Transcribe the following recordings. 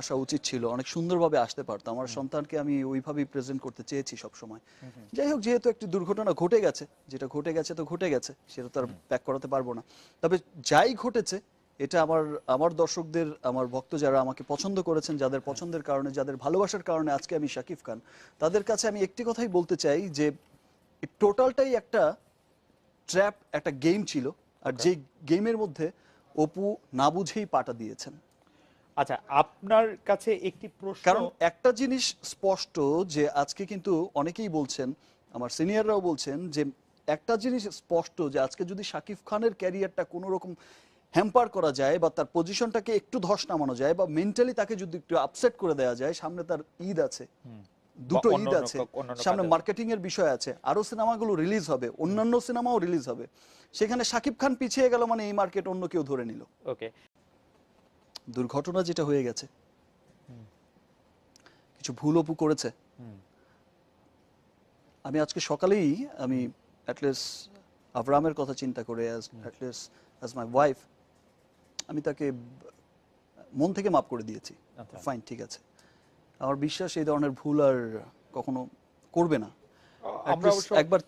আসা উচিত ছিল অনেক সুন্দরভাবে আসতে পারতো আমার সন্তানকে আমি ওইভাবেই প্রেজেন্ট করতে চেয়েছি সব সময় যাই হোক যেহেতু একটি দুর্ঘটনা ঘটে গেছে যেটা ঘটে গেছে তো ঘটে গেছে সেটা তো আর ব্যাক করাতে পারব না। তবে যাই ঘটেছে এটা আমার আমার দর্শকদের আমার ভক্ত যারা আমাকে পছন্দ করেছেন যাদের পছন্দের কারণে যাদের ভালোবাসার কারণে আজকে আমি শাকিব খান তাদের কাছে আমি একটি কথাই বলতে চাই যে টোটালটাই একটা ট্র্যাপ একটা গেম ছিল। আর যে গেমের মধ্যে অপু না বুঝেই পাটা দিয়েছেন। আচ্ছা আপনার কাছে একটি প্রশ্ন কারণ একটা জিনিস স্পষ্ট যে আজকে কিন্তু অনেকেই বলছেন আমার সিনিয়ররাও বলছেন যে একটা জিনিস স্পষ্ট যে আজকে যদি শাকিব খানের ক্যারিয়ারটা কোনো রকম হ্যাম্পার করা যায় বা তার পজিশনটাকে একটু ধস নামানো যায় বা মেন্টালি তাকে যদি একটু আপসেট করে দেওয়া যায় সামনে তার ঈদ আছে। দুটো ঈদ আছে। সামনে মার্কেটিং এর বিষয় আছে। আরও সিনেমাগুলো রিলিজ হবে অন্যান্য সিনেমাও রিলিজ হবে। সেখানে শাকিব খান পিছিয়ে গেল মানে এই মার্কেট অন্য কেউ ধরে নিল। ওকে। দুর্ঘটনা যেটা হয়ে গেছে। কিছু ভুল অপু করেছে। আমি আজকে সকালেই আমি অ্যাটলিস্ট আবরামের কথা চিন্তা করে অ্যাটলিস্ট অ্যাজ মাই ওয়াইফ আমি তাকে মন থেকে মাফ করে দিয়েছি। আচ্ছা। ফাইন ঠিক আছে। আমার বিশ্বাস এই ধরনের ভুল আর কখনো করবে না। একবার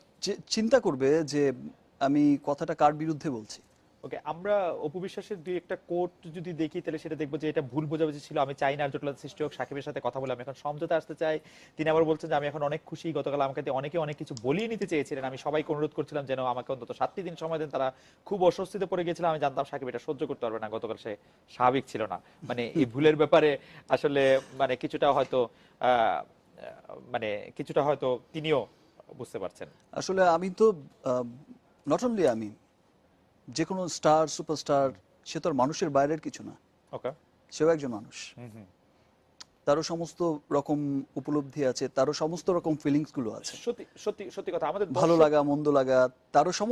চিন্তা করবে যে আমি কথাটা কার বিরুদ্ধে বলছি। ওকে আমরা অপবিশ্বাসের দুই একটা কোট যদি দেখি, তাহলে সেটা দেখব যে এটা ভুল বোঝাবুঝি ছিল। আমি চাই না জটিলতা সৃষ্টি হোক, সাকিবের সাথে কথা বলে আমি এখন সমঝোতা আসতে চাই। তিনি আবার বলছেন যে, আমি এখন অনেক খুশি। গতকাল আমাকে অনেকে অনেক কিছু বলিয়ে নিতে চেয়েছিলেন। আমি সবাইকে অনুরোধ করছিলাম যেন আমাকে অন্তত সাতটি দিন সময় দেন। তারা খুব অস্বস্তিতে পড়ে গেছিল। আমি জানতাম সাকিব এটা সহ্য করতে পারবে না। গতকাল সে স্বাভাবিক ছিল না। মানে এই ভুলের ব্যাপারে আসলে মানে কিছুটা হয়তো মানে কিছুটা হয়তো তিনিও বুঝতে পারছেন। আসলে আমি তো নট অনলি আমি যে কোনো স্টার সুপারস্টার সে তো আর মানুষের বাইরের কিছু না। ওকে। সেও একজন মানুষ। তারও সমস্ত রকম উপলব্ধি আছে তারও সমস্ত রকম ফিলিংসগুলো আছে। সত্যি সত্যি সত্যি কথা আমাদের ভালো লাগা মন্দ লাগা তারও সমস্ত